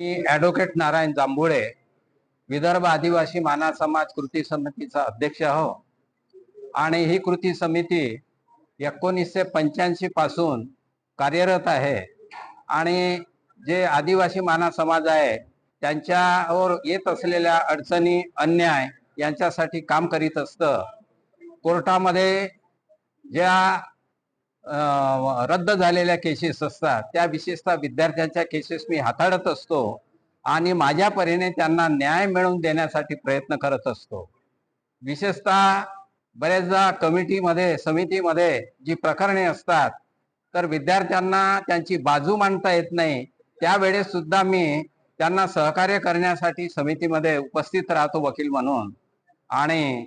मी advocate Narayan Jambhule Vidarbha आदिवासी माना समाज कृती समितीचा अध्यक्ष आहो. आणि ही कृती समिती एकोणीसशे पंच्याऐंशी पासून कार्यरत आहे. आणि जे आदिवासी माना समाज आहे त्यांच्यावर येत असलेल्या अडचणी अन्याय यांच्यासाठी काम करीत असतं. कोर्टामध्ये ज्या रद्द झालेल्या केसेस असतात. त्या विशेषतः विद्यार्थ्यांच्या केसेस मी हाताळत असतो आणि माझ्या परीने त्यांना न्याय मिळवून देण्यासाठी प्रयत्न करत असतो. विशेषतः बरेचदा कमिटीमध्ये समितीमध्ये जी प्रकरणे असतात तर विद्यार्थ्यांना त्यांची बाजू मांडता येत नाही. त्यावेळेस सुद्धा मी त्यांना सहकार्य करण्यासाठी समितीमध्ये उपस्थित राहतो वकील म्हणून. आणि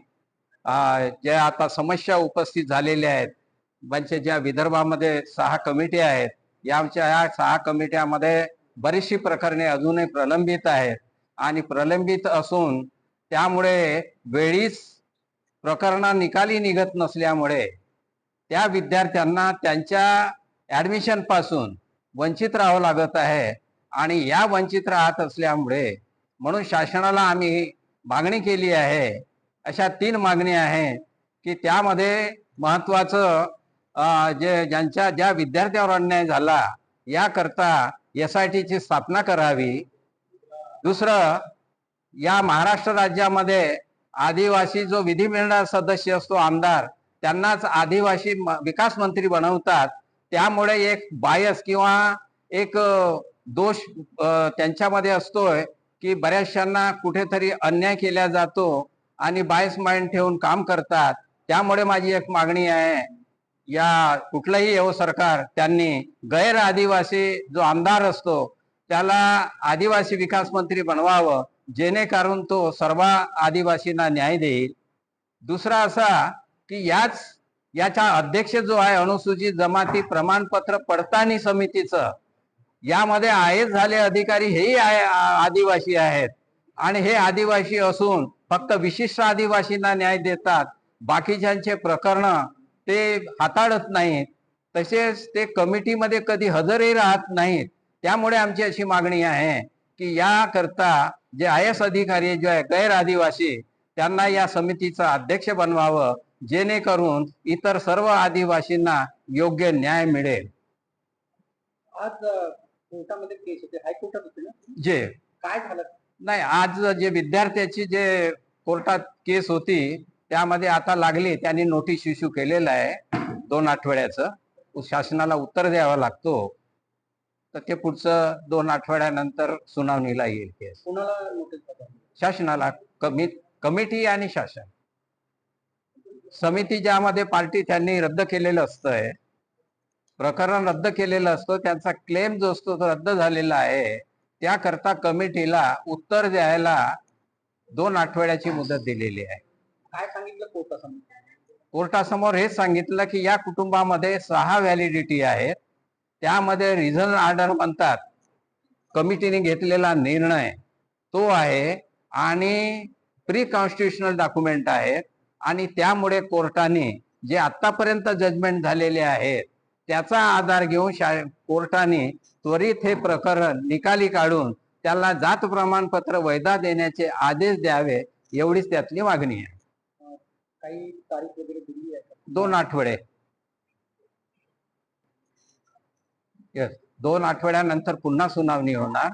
ज्या आता समस्या उपस्थित झालेल्या आहेत म्हणजे ज्या विदर्भामध्ये सहा कमिटी आहेत या आमच्या या सहा कमिट्यामध्ये बरीचशी प्रकरणे अजूनही प्रलंबित आहेत. आणि प्रलंबित असून त्यामुळे वेळीच प्रकरणं निकाली निघत नसल्यामुळे त्या विद्यार्थ्यांना त्यांच्या ॲडमिशनपासून वंचित राहावं लागत आहे. आणि या वंचित राहत असल्यामुळे म्हणून शासनाला आम्ही मागणी केली आहे. अशा तीन मागणी आहे की त्यामध्ये महत्वाचं जे ज्यांच्या ज्या विद्यार्थ्यावर अन्याय झाला याकरता एस आय टीची स्थापना करावी. दुसरं या महाराष्ट्र राज्यामध्ये आदिवासी जो विधिमंडळ सदस्य असतो आमदार त्यांनाच आदिवासी म- विकास मंत्री बनवतात. त्यामुळे एक बायस किंवा एक दोष त्यांच्यामध्ये असतोय की बऱ्याचशांना कुठेतरी अन्याय केला जातो आणि बायस माइंड ठेवून काम करतात. त्यामुळे माझी एक मागणी आहे. या कुठलंही येवो सरकार त्यांनी गैर आदिवासी जो आमदार असतो त्याला आदिवासी विकास मंत्री बनवावं जेणेकरून तो सर्व आदिवासींना न्याय देईल. दुसरा असा की याच याचा अध्यक्ष जो आहे अनुसूचित जमाती प्रमाणपत्र पडताळणी समितीचं यामध्ये आयत झाले अधिकारी हेही आहे आदिवासी आहेत. आणि हे आदिवासी असून फक्त विशिष्ट आदिवासींना न्याय देतात बाकीच्यांचे प्रकरण ते हाताळत नाहीत. तसेच ते कमिटीमध्ये कधी हजरही राहत नाहीत. त्यामुळे आमची अशी मागणी आहे की याकरता जे आय एस अधिकारी जे आहे गैर आदिवासी त्यांना या समितीचा अध्यक्ष बनवावं जेणेकरून इतर सर्व आदिवासींना योग्य न्याय मिळेल. आज कोर्टामध्ये केस होते. हायकोर्टात होते ना? जे. काय झालं? नाही आज जे विद्यार्थ्याची जे कोर्टात केस होती त्यामध्ये आता लागली त्यांनी नोटीस इश्यू केलेलं आहे दोन आठवड्याचं. शासनाला उत्तर द्यावं लागतो. तर ते पुढचं दोन आठवड्यानंतर सुनावणीला येईल केस? शासनाला कमी कमिटी आणि शासन. समिती ज्यामध्ये पार्टी त्यांनी रद्द केलेलं असतंय प्रकरण रद्द केलेलं असतं त्यांचा क्लेम जो असतो तो रद्द झालेला आहे त्याकरता कमिटीला उत्तर द्यायला दोन आठवड्याची मुदत दिलेली आहे. काय सांगितलं कोर्टासमोर? कोर्टासमोर हेच सांगितलं की या कुटुंबामध्ये सहा व्हॅलिडिटी आहेत. त्यामध्ये रिझन ऑर्डर म्हणतात. कमिटीने घेतलेला निर्णय तो आहे आणि प्री कॉन्स्टिट्युशनल डॉक्युमेंट आहेत आणि त्यामुळे कोर्टाने जे आतापर्यंत जजमेंट झालेले आहेत त्याचा आधार घेऊन शा कोर्टाने त्वरित हे प्रकरण निकाली काढून त्याला जात प्रमाणपत्र वैधा देण्याचे आदेश द्यावे एवढीच त्यातली मागणी आहे. काही तारीख वगैरे दिली आहे का? दोन आठवडे. येस दोन आठवड्यानंतर पुन्हा सुनावणी होणार.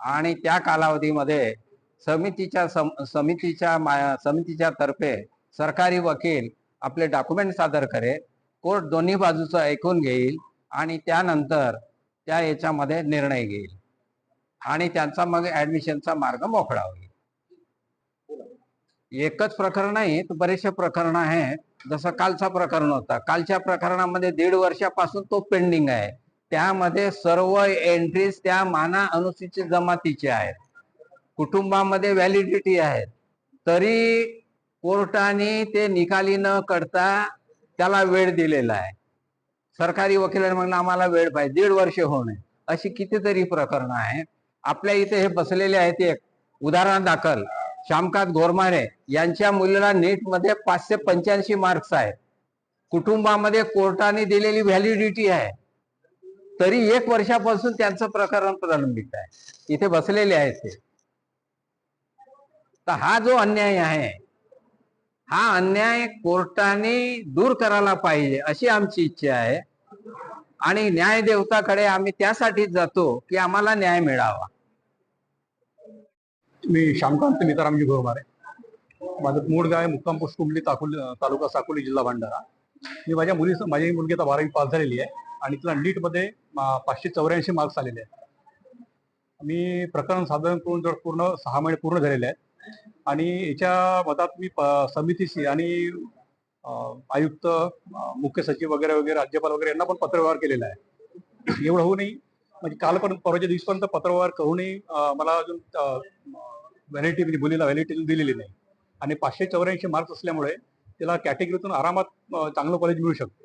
आणि त्या कालावधीमध्ये समितीच्या सम- समितीच्या समितीच्या तर्फे सरकारी वकील आपले डॉक्युमेंट सादर करेल. कोर्ट दोन्ही बाजूचं ऐकून घेईल आणि त्यानंतर त्या याच्यामध्ये निर्णय घेईल. आणि त्यांचा मग ऍडमिशनचा मार्ग मोकळा होईल. एकच प्रकरण नाही तर बरेचसे प्रकरण आहेत. जसं कालचा प्रकरण होता. कालच्या प्रकरणामध्ये दीड वर्षापासून तो पेंडिंग आहे. त्यामध्ये सर्व एंट्रीज त्या माना अनुसूचित जमातीचे आहेत. कुटुंबामध्ये व्हॅलिडिटी आहेत. तरी कोर्टाने ते निकाली न करता त्याला वेळ दिलेला आहे. सरकारी वकिलांनी म्हणलं आम्हाला वेळ पाहिजे. दीड वर्ष होणे. अशी कितीतरी प्रकरणं आहेत. आपल्या इथे हे बसलेले आहेत एक. उदाहरण दाखल. श्यामकांत घोरमारे यांच्या मुलीला नीटमध्ये पाचशे पंच्याऐंशी मार्क्स आहेत. कुटुंबामध्ये कोर्टाने दिलेली व्हॅलिडिटी आहे. तरी एक वर्षापासून त्यांचं प्रकरण प्रलंबित आहे. इथे बसलेले आहेत ते. तर हा जो अन्याय आहे हा अन्याय कोर्टाने दूर करायला पाहिजे अशी आमची इच्छा आहे. आणि न्याय देवताकडे आम्ही त्यासाठीच जातो की आम्हाला न्याय मिळावा. मी श्यामकांत मितारामजी गोरमारे माझं मूळ गाव आहे मुक्काम पोस्ट कुंडली ताकुल तालुका साकोली जिल्हा भंडारा. मी माझ्या मुली माझी मुलगी आता बारावी पास झालेली आहे आणि तिला नीटमध्ये मा- पाचशे चौऱ्याऐंशी मार्क्स आलेले आहेत. मी प्रकरण साधारण करून जवळ पूर्ण सहा महिने पूर्ण झालेले आहेत. आणि याच्या मतात मी प- समितीशी आणि आयुक्त मुख्य सचिव वगैरे वगैरे राज्यपाल वगैरे यांना पण पत्रव्यवहार केलेला आहे. एवढं होऊनही म्हणजे कालपर्यंत परवाच्या दिवसपर्यंत पत्रव्यवहार करूनही मला अजून व्हॅलिटी म्हणजे मुलीला व्हॅलिटी दिलेली नाही. आणि पाचशे चौऱ्याऐंशी मार्क्स असल्यामुळे तिला कॅटेगरीतून आरामात चांगलं कॉलेज मिळू शकते.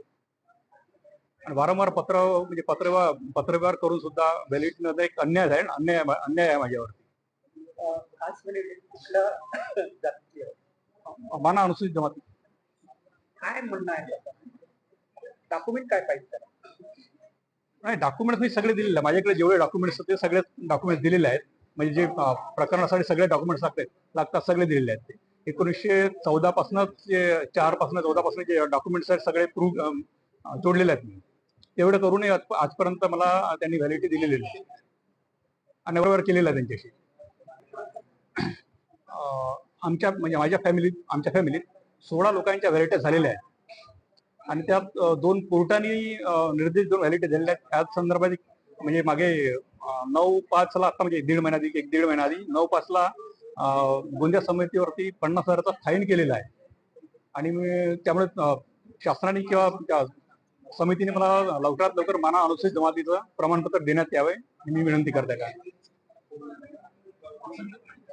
आणि वारंवार पत्र म्हणजे पत्रव्यवहार पत्रव्यवहार करून सुद्धा मध्ये एक अन्याय आहे अन्याय अन्याय आहे माझ्यावरती. म्हणजे? माना अनुसूचित जमाती काय म्हणणं आहे? डॉक्युमेंट काय पाहिजे? नाही डॉक्युमेंट्स मी सगळे दिलेले माझ्याकडे जेवढे डॉक्युमेंट्स ते सगळे डॉक्युमेंट्स दिलेले आहेत. म्हणजे जे प्रकरणासाठी सगळे डॉक्युमेंट्स लागतात लागतात सगळे दिलेले आहेत ते. एकोणीसशे चौदा पासूनच जे चारपासून चौदा पासून जे डॉक्युमेंट्स आहेत सगळे प्रूव्ह जोडलेले आहेत. मी तेवढं करूनही आज- आजपर्यंत मला त्यांनी व्हॅलिटी दिलेली आहे. आणि बरोबर केलेलं आहे त्यांच्याशी. आमच्या म्हणजे माझ्या फॅमिलीत आमच्या फॅमिलीत सोळा लोकांच्या व्हॅलिटी झालेल्या आहेत. आणि त्यात दोन कोर्टाने निर्देश दोन व्हॅलिटी झालेल्या आहेत. त्याच संदर्भात म्हणजे मागे नऊ पाच ला आता म्हणजे दीड महिना एक दीड महिना आधी नऊ पाच ला गोंदिया समितीवरती पन्नास हजाराचा फाईन केलेला आहे. आणि त्यामुळे शासनाने किंवा समितीने मला लवकरात लवकर माना अनुसूचित जमातीचं प्रमाणपत्र देण्यात यावे मी विनंती करते का?